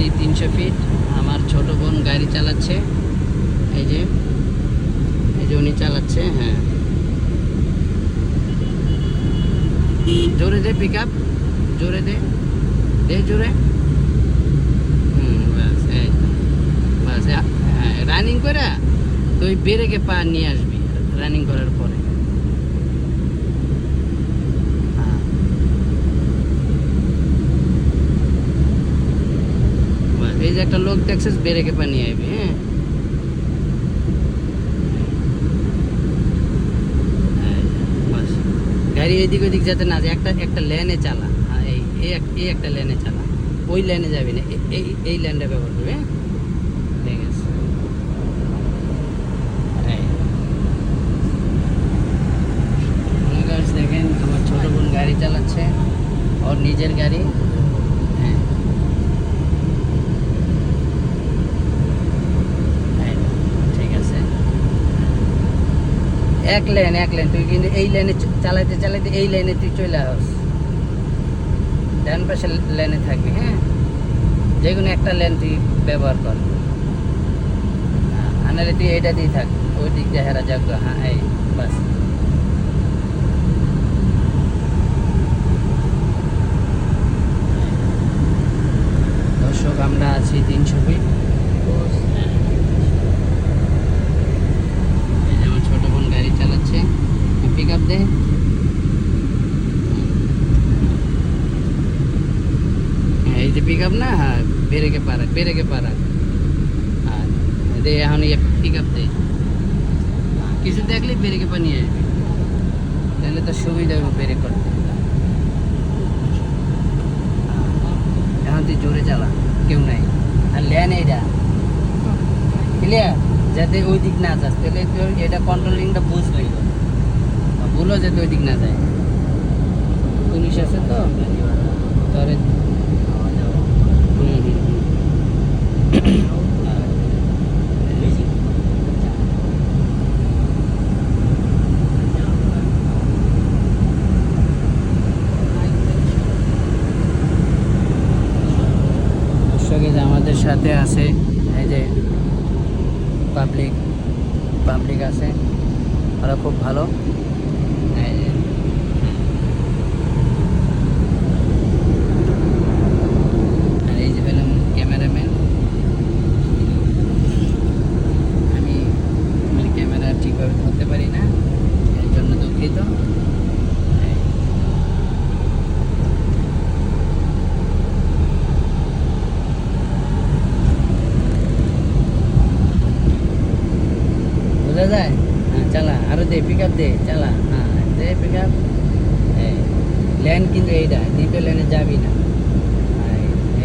আছি তিনশো ফিট আমার ছোট বোন গাড়ি চালাচ্ছে। এই যে এই যে উনি চালাচ্ছে হ্যাঁ। জোরে দে পিক আপ জোরে দে দে জোরে। হুম এই। বাস রানিং করে তুই বেরেকে পা নিয়ে আসবি রানিং করার পরে হ্যাঁ। বাস, এই একটা লোক দেখছিস বেরেকে পা নিয়ে আসবি হ্যাঁ? গাড়ি এদিক ওদিক যাতে না যায়, একটা একটা লেনে চালা। এই এই এক- এই একটা লেনে চালা। ওই লাইনে যাবি না এই এই লাইনটা ব্যবহার করবে হ্যাঁ? দেখেন, আমার ছোট বোন গাড়ি চালাচ্ছে, ওর নিজের গাড়ি হ্যাঁ এই, ঠিক আছে এক লেন এক লেন তুই কিন্তু এই লেনে চালাইতে চালাইতে এই লেনে তুই চলে আস। ডান পাশে লেনে থাকবি হ্যাঁ? যে কোনো একটা লেন তুই ব্যবহার কর। আনালে তুই এইটা দিয়ে থাক। ওই দিক হেরা যাক হ্যাঁ এই, বাস। చేసేద్దాం আরও দে চালা হ্যাঁ দে পিকআপ এই ল্যান্ড কিন্তু এইটা দ্বিতীয় ল্যান্ডে যাবি না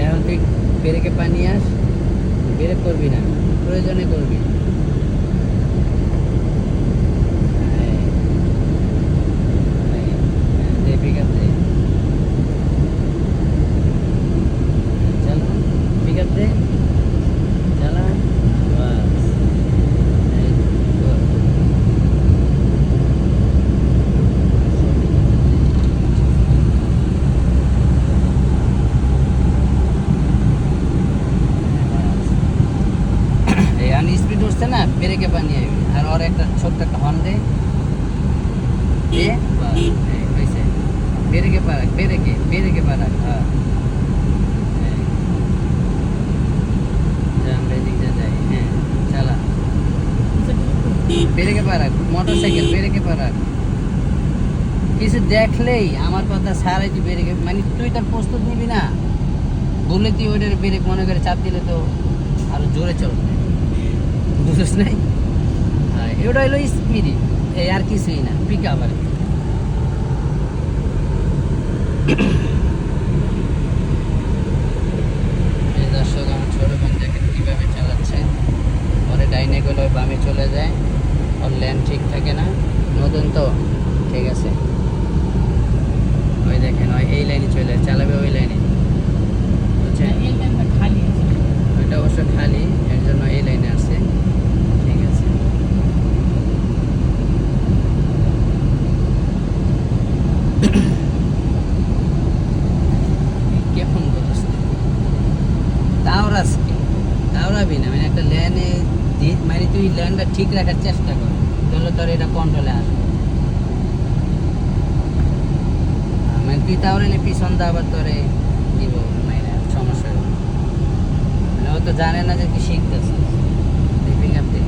এখন তুই পেরেকে পানি আস বেরে করবি না প্রয়োজনে করবি হ্যাঁ, হ্যাঁ, দে পিক আপ দে চালা পিক আপ দে চালা বাস এই তো। এই আন স্পিড উঠছে না ব্রেকে পানি আইবি। আর ওর একটা ছোট্ট একটা হর্ন দে দে বাস এই হইছে। ব্রেকে পারাক ব্রেকে ব্রেকে পারাক হ্যাঁ। দিয়ে হ্যাঁ ব্রেকে পারাক মোটর সাইকেল ব্রেকে পারাক কিছু দেখলেই আমার কথা সারাই তুই ব্রেকে মানে তুই তার প্রস্তুত নিবি না। বলে তুই ওইটার ব্রেক মনে করে চাপ দিলে তো আরও জোরে চলবে। বুঝিস নাই? এটা হলো স্পিরি এই আর কিছুই না, পিক আপ আর কীভাবে চালাচ্ছে। ডাইনে চলে যায়। ওর ল্যান্ড ঠিক থাকে না। নতুন তো ঠিক আছে ওই দেখেন ওই এই লাইনে চলে যায়, চালাবে ওই লাইনে বুঝছেন ওইটা অবশ্য খালি এর জন্য এই লাইনে আসছে ঠিক আছে কেমন বুঝতে তাও মানে তুই ল্যান্ডটা ঠিক রাখার চেষ্টা করে। তাহলে তোর এটা কন্ট্রোলে আসবে মানে তুই তাহলে পিছন দা আবার তোরে দিব মানে সমস্যা মানে ও তো জানে না যে কি শিখতেছিস পিক আপ দে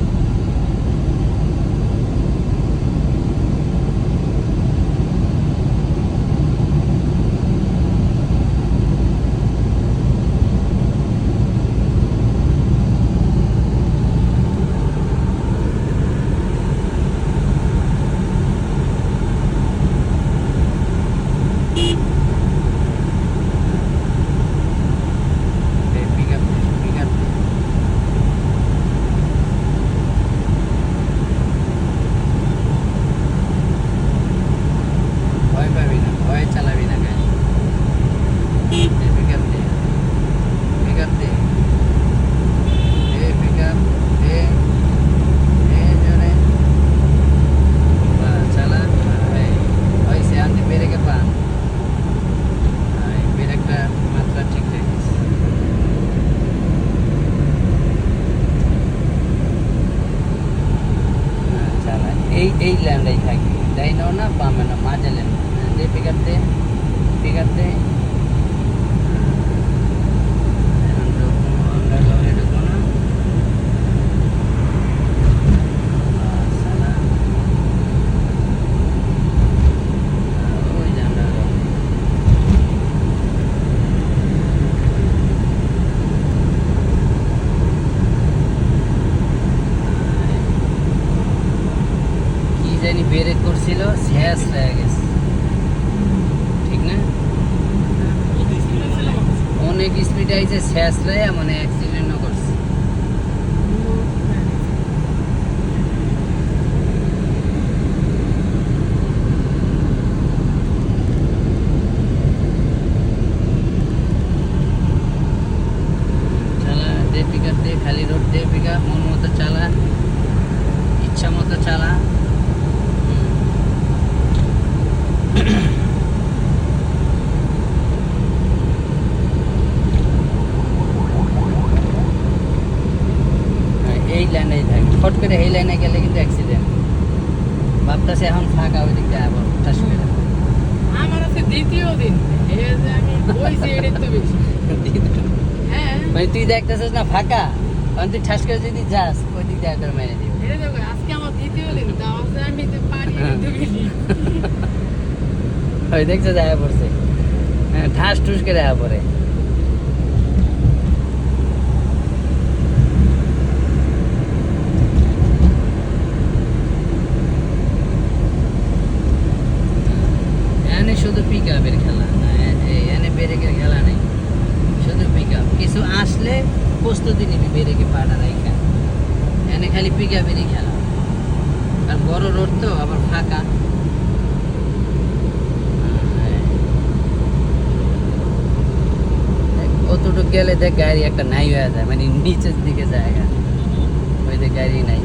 পিক আপ দে পিক আপ দে ভয় পাবি না ভয় চালাবি না গাড়ি পিক আপ দে পিক আপ দে দে পিক আপ দে দে জোরে বাস, চালা এই হয়েছে আনতে ব্রেকে পান এই ব্রেকটা মাত্রা ঠিক রাখিস হ্যাঁ, চালা এই এই ল্যান্ডাই থাকবি ডাইনো না বামে না মাঝে ল্যান্ড দে পিক আপ দে পিক আপ দে এখন ঢুকবো, আমরা ঘরে ঢুকবো না। বাস, চালা। আহ, ওই যে আমরা ঘরে। কি জানি বেড়ে করছিল শেষ হয়ে গেছে ঠিক না অনেক স্পিড আইছে মানে অ্যাক্সিডেন্টও করছে চালা দে পিক দে খালি রোড দে পিক মন মতো চালা ইচ্ছা মতো চালা হুম। হ্যাঁ, এই লাইনেই থাকবে ফট করে এই লাইনে গেলে কিন্তু অ্যাক্সিডেন্ট ভাবতেছে এখন ফাঁকা ওই দিক আবার ঠাস করে আমার আছে দ্বিতীয় দিন। হ্যাঁ। মানে তুই দেখতেছিস না ফাঁকা? কারণ তুই ঠাস করে যদি যাস ওই দিক দিয়ে মেরে দিবি। আজকে আমার দ্বিতীয় দিন আমি পারি ওই দেখছে দেখা পড়ছে। হ্যাঁ ঠাস টুস করে দেখা পড়ে এনে শুধু পিক আপের খেলা এনে ব্রেকের খেলা নেই। শুধু পিক আপ কিছু আসলে প্রস্তুতি নিবি ব্রেকে পাটা রাইখা এনে খালি পিক আপেরই খেলা। আর বড় রোড তো, আবার ফাঁকা। অতটুক গেলে দেখ গাড়ি একটা নাই হয়ে যায় মানে নিচের দিকে জায়গা। ওই দেখ গাড়ি নাই।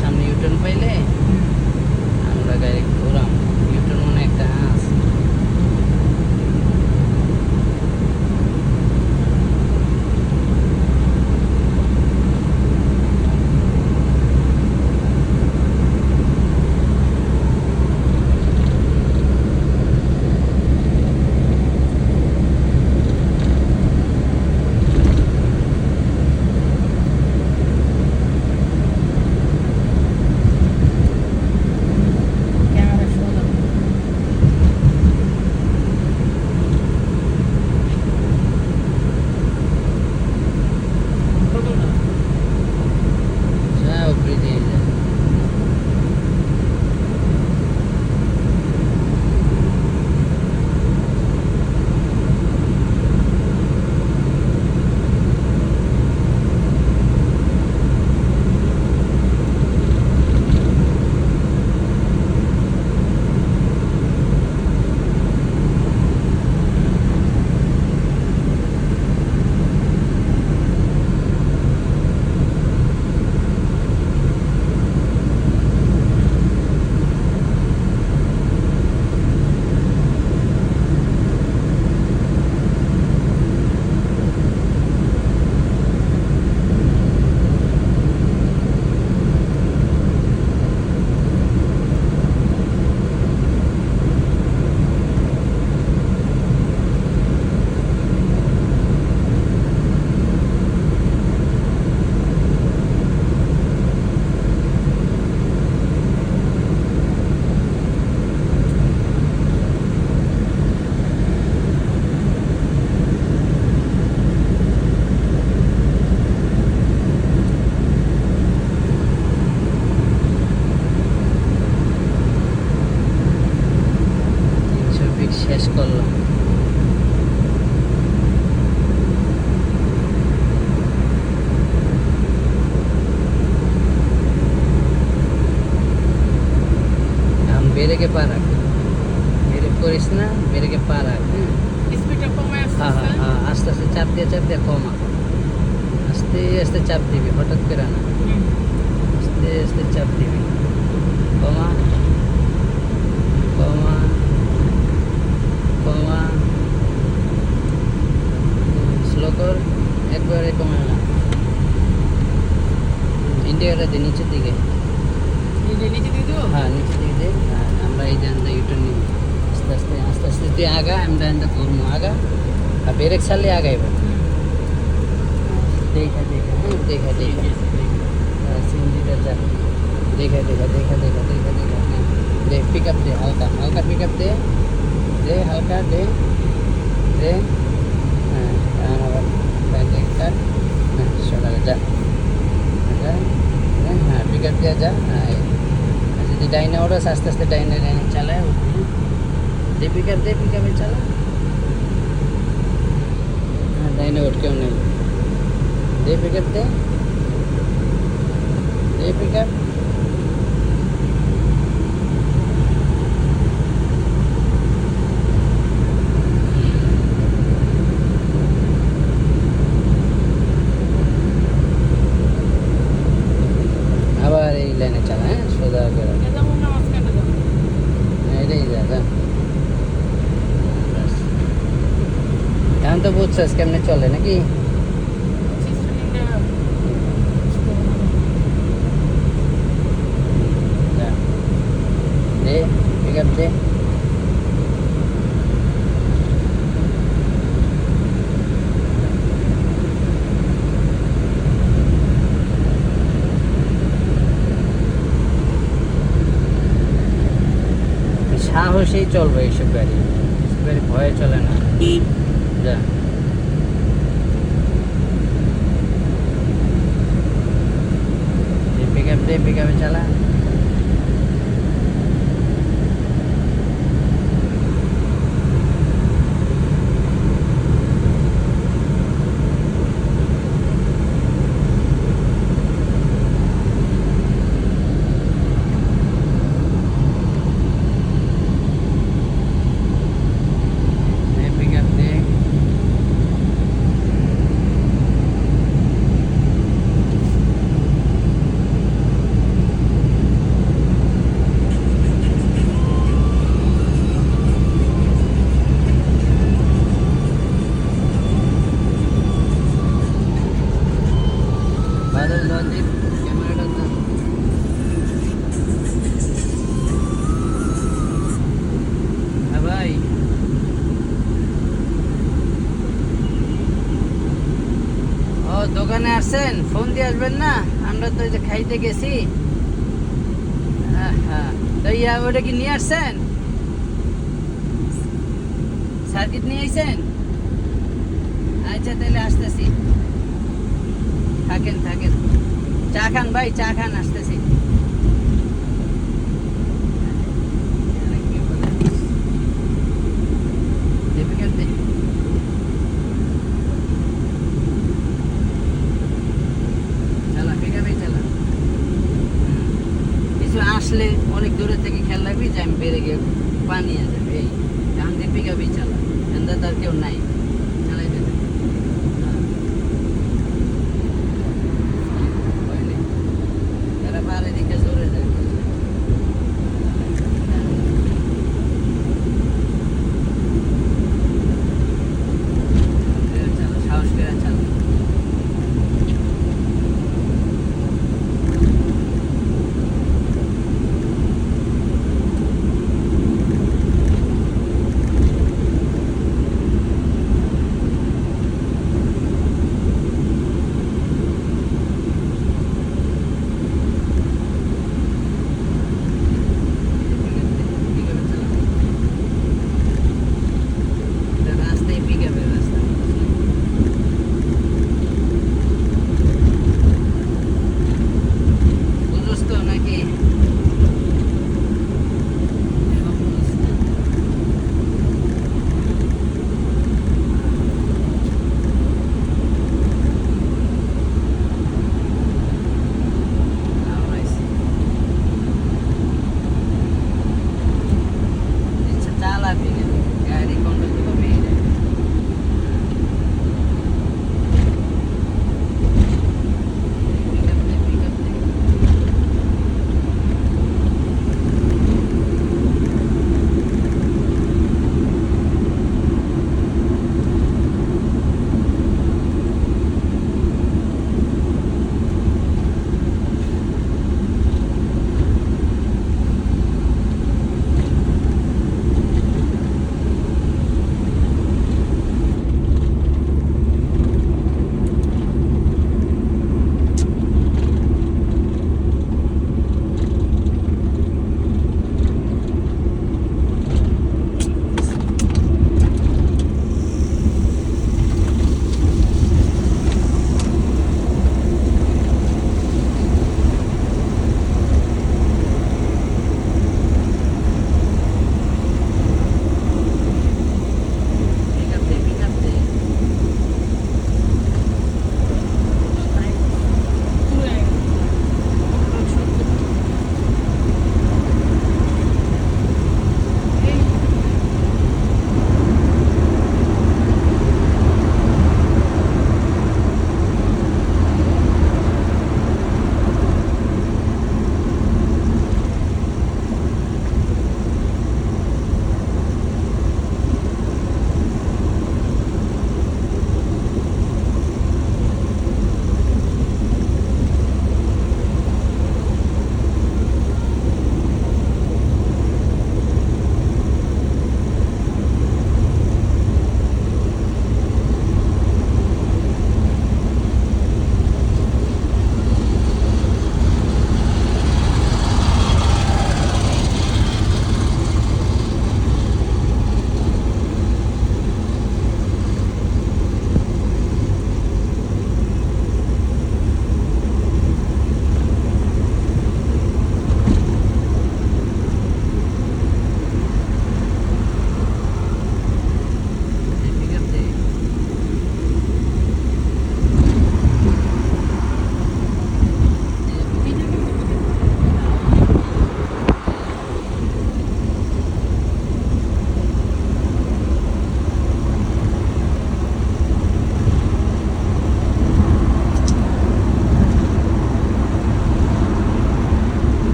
সামনে ইউটার্ন পাইলে हम বেরেকে পা রাখ বেরেক করিস না বেরেকে পা রাখ হ্যাঁ স্পিডটা কমে হ্যাঁ হ্যাঁ আসছে হ্যাঁ আস্তে আস্তে চাপ দিয়ে চাপ দিয়ে কমা আস্তে আস্তে চাপ দিবি হঠাৎ করে না হুম। আস্তে আস্তে চাপ দিবি কমা কমা কমা স্লো কর একবারে কমে না ইন্ডিয়াটা দিয়ে নিচের দিকে এই যে নিচে দিয়ে দেবো হ্যাঁ নিচের দিকে দে আর আমরা এই জান ইউটার নিব আস্তে আস্তে আস্তে আস্তে তুই আগা আমরা এনটা ঘুরবো আগা আর ব্রেক ছাড়লে আগাইবো দেখা দেখা হ্যাঁ দেখা দেখা সিনজিটা যা দেখা দেখা দেখা দেখা দেখা দেখা হ্যাঁ দে পিক আপ দে হালকা হালকা পিক আপ দে দে হালকা দে দে ডাইনে ওড়াস আস্তে আস্তে ডাইনে ডাইনে চালায় উঠবি দে পিক আপ দে পিক আপে চালা হ্যাঁ ডাইনে ওঠ কেউ নেই দে পিক আপ দে এই পিক আপ আবার এই লাইনে চালা হ্যাঁ সোজা করে এটা যাব না মাঝখানে যাব এটাই যা যা ব্যাস। বুঝছস কেমনে চলে নাকি? সাহসেই চলবে এইসব গাড়ি। ভয়ে চলে না পিক আপ দে পিক আপে চালা দে পিক আপ দে বাদল লজিক ক্যামেরাটা ধর। হ্যাঁ ভাই ও দোকানে আসছেন? ফোন দিয়ে আসবেন না? আমরা তো খাইতে গেছি। ওটা কি নিয়ে আসছেন? সার্কিট নিয়ে আসছেন আচ্ছা তাহলে আসতেছি। থাকেন থাকেন। চা খান ভাই, চা খান, আসতেছি Difficult day. চালা পিকাপে চালা কিছু আসলে অনেক দূরে থেকে খেয়াল রাখবি যে আমি বেড়ে গিয়ে পানি যাবে এই কান দিয়ে পিকাপেই চালা। এন্দা তার কেউ নাই।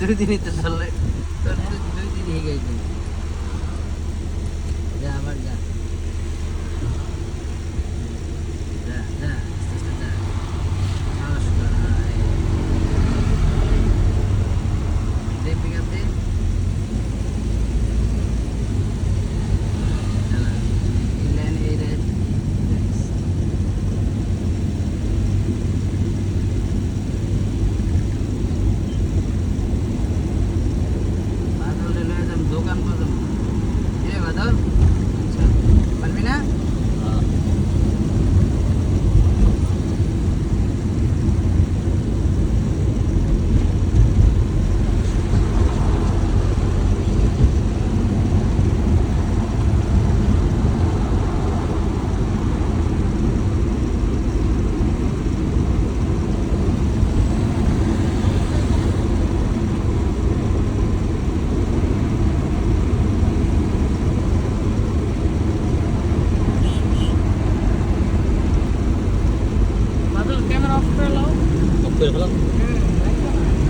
দুই দিনই তো ধরলে